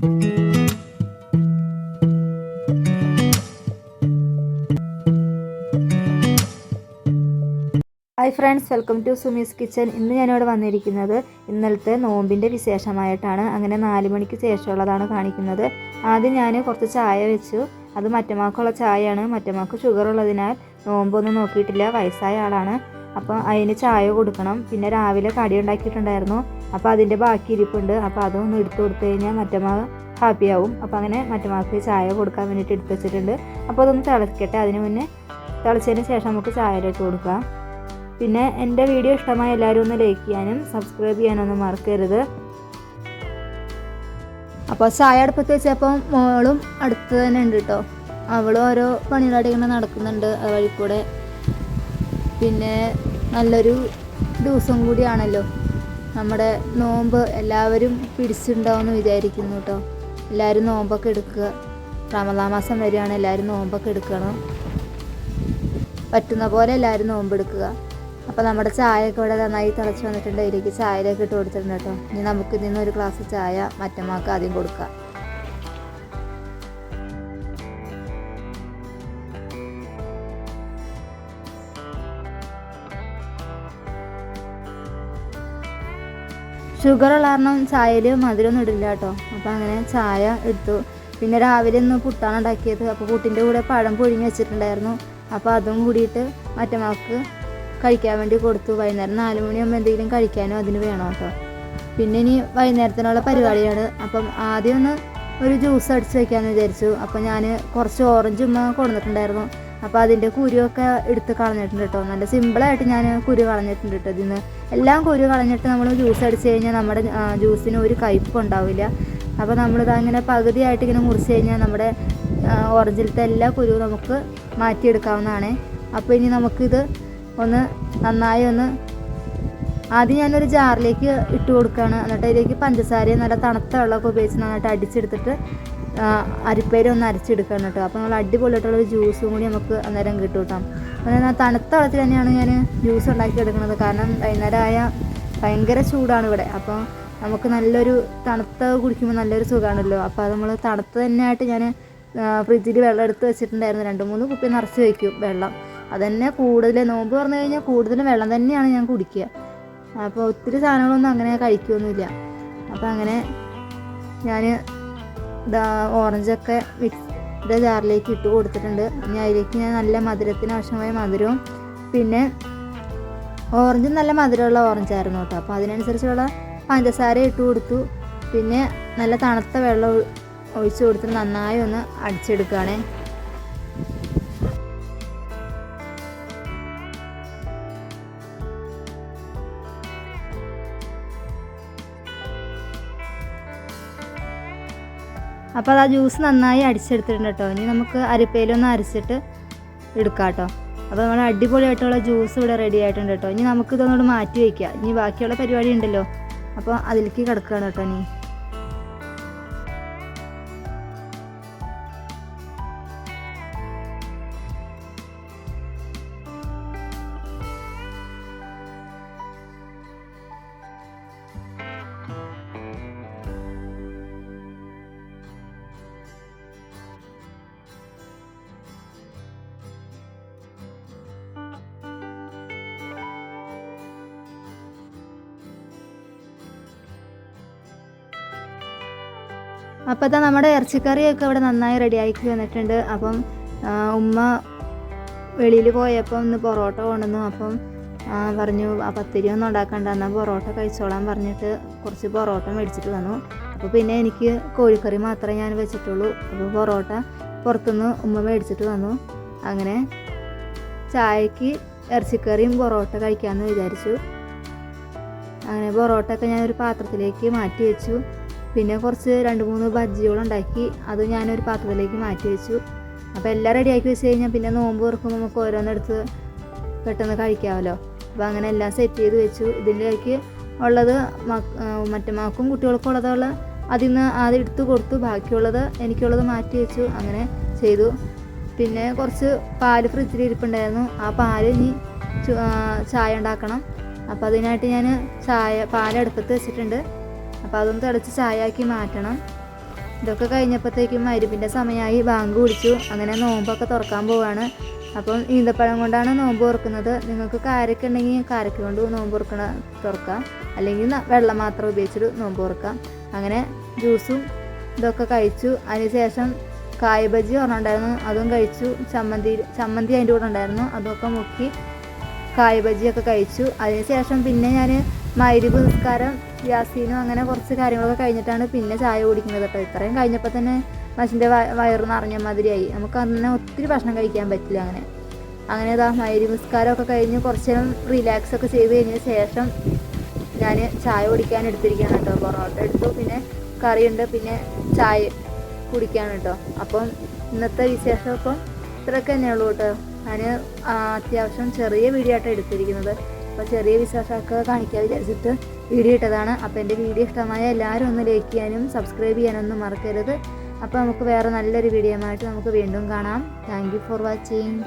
Hi friends welcome to Sumi's kitchen ഇന്ന് ഞാനിവിടെ വന്നിരിക്കുന്നത് ഇന്നലത്തെ നോമ്പിന്റെ വിശേഷമായിട്ടാണ്. അങ്ങനെ നാല് മണിക്ക് ശേഷമുള്ളതാണ് കാണിക്കുന്നത്. ആദ്യം ഞാൻ കുറച്ച് ചായ വെച്ചു. അത് മറ്റമാക്കുള്ള ചായയാണ്. മറ്റമാക്ക് ഷുഗർ ഉള്ളതിനാൽ നോമ്പൊന്നും നോക്കിയിട്ടില്ല. വയസ്സായ ആളാണ്. അപ്പോൾ അതിന് ചായ കൊടുക്കണം. പിന്നെ രാവിലെ കടി ഉണ്ടാക്കിയിട്ടുണ്ടായിരുന്നു. അപ്പോൾ അതിന്റെ ബാക്കി ഇരിപ്പുണ്ട്. അപ്പോൾ അതൊന്ന് എടുത്തു കൊടുത്തു കഴിഞ്ഞാൽ ഹാപ്പി ആവും. അപ്പോൾ അങ്ങനെ മറ്റന്നാൾക്ക് ചായ കൊടുക്കാൻ വേണ്ടിയിട്ട് എടുത്ത് വെച്ചിട്ടുണ്ട്. അപ്പോൾ അതൊന്ന് തിളക്കട്ടെ. അതിന് മുന്നേ തിളച്ചതിന് ശേഷം നമുക്ക് ചായ ഇട്ട് കൊടുക്കാം. പിന്നെ എന്റെ വീഡിയോ ഇഷ്ടമായ എല്ലാവരും ഒന്ന് ലൈക്ക് ചെയ്യാനും സബ്സ്ക്രൈബ് ചെയ്യാനൊന്നും മറക്കരുത്. അപ്പോൾ ചായ അടുപ്പത്ത് വെച്ചപ്പോൾ മോളും അടുത്ത് തന്നെ ഉണ്ട് കേട്ടോ അവളും ഓരോ പണികളായിട്ട് നടക്കുന്നുണ്ട് ആ കൂടെ പിന്നെ നല്ലൊരു ദിവസം കൂടിയാണല്ലോ. നമ്മുടെ നോമ്പ് എല്ലാവരും പിടിച്ചിട്ടുണ്ടാവുമെന്ന് വിചാരിക്കുന്നു കേട്ടോ എല്ലാവരും നോമ്പൊക്കെ എടുക്കുക. റമദാ മാസം വരികയാണ് എല്ലാവരും നോമ്പൊക്കെ എടുക്കണം. പറ്റുന്ന പോലെ എല്ലാവരും നോമ്പെടുക്കുക അപ്പോൾ നമ്മുടെ ചായയൊക്കെ ഇവിടെ നന്നായി തിളച്ച് വന്നിട്ടുണ്ട്. ഇതിലേക്ക് ചായയിലേക്ക് ഇട്ട് കൊടുത്തിട്ടുണ്ട് കേട്ടോ ഇനി നമുക്ക് ഇതിൽ നിന്ന് ഒരു ഗ്ലാസ് ചായ മറ്റമാക്ക് ആദ്യം കൊടുക്കാം ഷുഗർ ഉള്ള കാരണം ചായയിൽ മധുരമൊന്നും ഇടില്ല കേട്ടോ. അപ്പോൾ അങ്ങനെ ചായ എടുത്തു. പിന്നെ രാവിലെ ഒന്ന് പുട്ടാണ് ഉണ്ടാക്കിയത്. അപ്പോൾ പുട്ടിന്റെ കൂടെ പഴം പൊഴിഞ്ഞ് വെച്ചിട്ടുണ്ടായിരുന്നു. അപ്പോൾ അതും കൂടിയിട്ട് മറ്റമാക്ക് കഴിക്കാൻ വേണ്ടി കൊടുത്തു. വൈകുന്നേരം നാല് മണിയാകുമ്പോൾ എന്തെങ്കിലും കഴിക്കാനോ അതിന് വേണം കേട്ടോ. പിന്നെ ഇനി വൈകുന്നേരത്തിനുള്ള പരിപാടിയാണ്. അപ്പം ആദ്യം ഒന്ന് ഒരു ജ്യൂസ് അടിച്ച് വയ്ക്കാമെന്ന് വിചാരിച്ചു. അപ്പോൾ ഞാൻ കുറച്ച് ഓറഞ്ച് ഉമ്മ കൊടുത്തിട്ടുണ്ടായിരുന്നു. അപ്പോൾ അതിന്റെ കുരുവൊക്കെ എടുത്ത് കളഞ്ഞിട്ടുണ്ട് കേട്ടോ. നല്ല സിമ്പിളായിട്ട് ഞാൻ കുരു കളഞ്ഞിട്ടുണ്ട് കേട്ടോ ഇതിന്ന്. എല്ലാം കുരു കളഞ്ഞിട്ട് നമ്മൾ ജ്യൂസ് അടിച്ച് കഴിഞ്ഞാൽ നമ്മുടെ ജ്യൂസിന് ഒരു കയ്പ്പ് ഉണ്ടാവില്ല. അപ്പോൾ നമ്മളിത് അങ്ങനെ പകുതിയായിട്ട് ഇങ്ങനെ മുറിച്ച് കഴിഞ്ഞാൽ നമ്മുടെ ഓറഞ്ചിലത്തെ എല്ലാ കുരുവും നമുക്ക് മാറ്റിയെടുക്കാവുന്നതാണ്. അപ്പോൾ ഇനി നമുക്കിത് ഒന്ന് നന്നായി ഒന്ന് ആദ്യം ഞാനൊരു ജാറിലേക്ക് ഇട്ട് കൊടുക്കുകയാണ്. എന്നിട്ട് അതിലേക്ക് പഞ്ചസാരയും നല്ല തണുത്ത വെള്ളമൊക്കെ ഉപയോഗിച്ച് നന്നായിട്ട് അടിച്ചെടുത്തിട്ട് അരിപ്പേര് ഒന്ന് അരച്ചെടുക്കണം കേട്ടോ. അപ്പോൾ നമ്മൾ അടിപൊളിയായിട്ടുള്ള ഒരു ജ്യൂസും കൂടി നമുക്ക് അന്നേരം കിട്ടും കേട്ടോ. അപ്പോൾ ആ തണുത്ത വെള്ളത്തിൽ തന്നെയാണ് ഞാൻ ജ്യൂസ് ഉണ്ടാക്കി എടുക്കുന്നത് കാരണം വൈകുന്നേരം ആയ ഭയങ്കര ചൂടാണ് ഇവിടെ. അപ്പോൾ നമുക്ക് നല്ലൊരു തണുത്ത കുടിക്കുമ്പോൾ നല്ലൊരു സുഖമാണല്ലോ അപ്പോൾ അത് നമ്മൾ തണുത്ത തന്നെയായിട്ട് ഞാൻ ഫ്രിഡ്ജിൽ വെള്ളം എടുത്ത് വെച്ചിട്ടുണ്ടായിരുന്നു. രണ്ട് മൂന്ന് കുപ്പി നിറച്ച് വയ്ക്കും വെള്ളം. അതന്നെ കൂടുതൽ നോമ്പ് പറഞ്ഞു കഴിഞ്ഞാൽ കൂടുതലും വെള്ളം തന്നെയാണ് ഞാൻ കുടിക്കുക. അപ്പോൾ ഒത്തിരി സാധനങ്ങളൊന്നും അങ്ങനെ കഴിക്കുകയൊന്നുമില്ല അപ്പോൾ അങ്ങനെ ഞാൻ ഓറഞ്ചൊക്കെ മിക്സിയുടെ ജാറിലേക്ക് ഇട്ട് കൊടുത്തിട്ടുണ്ട്. ഇനി അതിലേക്ക് ഞാൻ നല്ല മധുരത്തിന് ആവശ്യമായ മധുരവും പിന്നെ ഓറഞ്ച് നല്ല മധുരമുള്ള ഓറഞ്ചായിരുന്നു കേട്ടോ. അപ്പോൾ അതിനനുസരിച്ചുള്ള പഞ്ചസാര ഇട്ട് കൊടുത്തു. പിന്നെ നല്ല തണുത്ത വെള്ളം ഒഴിച്ചു കൊടുത്തിട്ട് നന്നായി ഒന്ന് അടിച്ചെടുക്കുകയാണേ. അപ്പോൾ അത് ആ ജ്യൂസ് നന്നായി അടിച്ചെടുത്തിട്ടുണ്ട് കേട്ടോ. ഇനി നമുക്ക് അരിപ്പയിലൊന്ന് അരച്ചിട്ട് എടുക്കാം കേട്ടോ. അപ്പോൾ നമ്മൾ അടിപൊളിയായിട്ടുള്ള ജ്യൂസ് ഇവിടെ റെഡി ആയിട്ടുണ്ട് കേട്ടോ. ഇനി നമുക്ക് ഇതൊന്നുകൂടെ മാറ്റി വയ്ക്കാം ഇനി ബാക്കിയുള്ള പരിപാടി ഉണ്ടല്ലോ. അപ്പോൾ അതിലേക്ക് കിടക്കുകയാണ് കേട്ടോ ഇനി. അപ്പോൾ തന്നെ നമ്മുടെ ഇറച്ചിക്കറിയൊക്കെ ഇവിടെ നന്നായി റെഡിയാക്കി വന്നിട്ടുണ്ട്. അപ്പം ഉമ്മ വെളിയിൽ പോയപ്പോൾ ഒന്ന് പൊറോട്ട കൊണ്ടുവന്നു. അപ്പം പറഞ്ഞു ആ പത്തിരി ഒന്നും ഉണ്ടാക്കണ്ട എന്നാൽ പൊറോട്ട കഴിച്ചോളാൻ പറഞ്ഞിട്ട് കുറച്ച് പൊറോട്ട മേടിച്ചിട്ട് വന്നു. അപ്പോൾ പിന്നെ എനിക്ക് കോഴിക്കറി മാത്രമേ ഞാൻ വെച്ചിട്ടുള്ളൂ. അപ്പോൾ പൊറോട്ട പുറത്തുനിന്ന് ഉമ്മ മേടിച്ചിട്ട് വന്നു. അങ്ങനെ ചായക്ക് ഇറച്ചിക്കറിയും പൊറോട്ട കഴിക്കാമെന്ന് വിചാരിച്ചു. അങ്ങനെ പൊറോട്ട ഒക്കെ ഞാൻ ഒരു പാത്രത്തിലേക്ക് മാറ്റി വെച്ചു. പിന്നെ കുറച്ച് രണ്ട് മൂന്ന് ബജ്ജികളുണ്ടാക്കി അത് ഞാനൊരു പാത്രത്തിലേക്ക് മാറ്റി വെച്ചു. അപ്പോൾ എല്ലാം റെഡിയാക്കി വെച്ച് കഴിഞ്ഞാൽ പിന്നെ നോമ്പ് തുറക്കുമ്പോൾ നമുക്ക് ഓരോന്നെടുത്ത് പെട്ടെന്ന് കഴിക്കാമല്ലോ അപ്പോൾ അങ്ങനെ എല്ലാം സെറ്റ് ചെയ്ത് വെച്ചു. ഇതിലേക്ക് ഉള്ളത് മറ്റേ മാക്കും കുട്ടികൾക്കും ഉള്ളതുള്ള അതിൽ നിന്ന് ആദ്യം എടുത്ത് കൊടുത്തു. ബാക്കിയുള്ളത് എനിക്കുള്ളത് മാറ്റി വെച്ചു. അങ്ങനെ ചെയ്തു. പിന്നെ കുറച്ച് പാൽ ഫ്രിഡ്ജിൽ ഇരിപ്പുണ്ടായിരുന്നു. ആ പാൽ ഇനി ചായ ഉണ്ടാക്കണം. അപ്പോൾ അതിനായിട്ട് ഞാൻ ചായ പാൽ അടുപ്പത്ത് വെച്ചിട്ടുണ്ട്. അപ്പോൾ അതൊന്ന് തിളച്ച് ചായയാക്കി മാറ്റണം. ഇതൊക്കെ കഴിഞ്ഞപ്പോഴത്തേക്കും മരുപ്പിന്റെ സമയമായി ബാങ്ക് കുടിച്ചു. അങ്ങനെ നോമ്പൊക്കെ തുറക്കാൻ പോവാണ്. അപ്പം ഈന്തപ്പഴം കൊണ്ടാണ് നോമ്പ് തുറക്കുന്നത്. നിങ്ങൾക്ക് കാരക്ക ഉണ്ടെങ്കിൽ കാരക്ക കൊണ്ട് നോമ്പ് തുറക്കണ തുറക്കാം. അല്ലെങ്കിൽ വെള്ളം മാത്രം ഉപയോഗിച്ചിട്ട് നോമ്പ് തുറക്കാം. അങ്ങനെ ജ്യൂസും ഇതൊക്കെ കഴിച്ചു. അതിനുശേഷം കായ ബജി പറഞ്ഞിട്ടുണ്ടായിരുന്നു അതും കഴിച്ചു. ചമ്മന്തി ചമ്മന്തി അതിന്റെ കൂടെ ഉണ്ടായിരുന്നു. അതൊക്കെ മുക്കി കായ ബജിയൊക്കെ കഴിച്ചു അതിനുശേഷം പിന്നെ ഞാൻ മൈരിബ് നിസ്കാരം യാസീനും അങ്ങനെ കുറച്ച് കാര്യങ്ങളൊക്കെ കഴിഞ്ഞിട്ടാണ് പിന്നെ ചായ കുടിക്കുന്നത്. കേട്ടോ ഇത്രയും കഴിഞ്ഞപ്പോൾ തന്നെ മനുഷ്യന്റെ വയറ് നിറഞ്ഞ മാതിരിയായി. നമുക്ക് അന്ന് ഒത്തിരി ഭക്ഷണം കഴിക്കാൻ പറ്റില്ല അങ്ങനെ. അങ്ങനെ ഇതാ മൈരി നിസ്കാരമൊക്കെ കഴിഞ്ഞ് കുറച്ച് നേരം റിലാക്സ് ഒക്കെ ചെയ്ത് കഴിഞ്ഞ ശേഷം ഞാൻ ചായ കുടിക്കാൻ എടുത്തിരിക്കുകയാണ് കേട്ടോ. പൊറോട്ട എടുത്തു പിന്നെ കറിയുണ്ട് പിന്നെ ചായ കുടിക്കുകയാണ് കേട്ടോ. അപ്പം ഇന്നത്തെ വിശേഷം ഇപ്പം ഇത്രയൊക്കെ തന്നെയുള്ളൂ കേട്ടോ. ഞാൻ അത്യാവശ്യം ചെറിയ വീഡിയോ ആയിട്ടാണ് എടുത്തിരിക്കുന്നത്. അപ്പോൾ ചെറിയ വിശേഷമൊക്കെ കാണിക്കാൻ വിചാരിച്ചിട്ട് വീഡിയോ ഇട്ടതാണ്. അപ്പോൾ എന്റെ വീഡിയോ ഇഷ്ടമായ എല്ലാവരും ഒന്ന് ലൈക്ക് ചെയ്യാനും സബ്സ്ക്രൈബ് ചെയ്യാനൊന്നും മറക്കരുത്. അപ്പോൾ നമുക്ക് വേറെ നല്ലൊരു വീഡിയോ ആയിട്ട് നമുക്ക് വീണ്ടും കാണാം. Thank for watching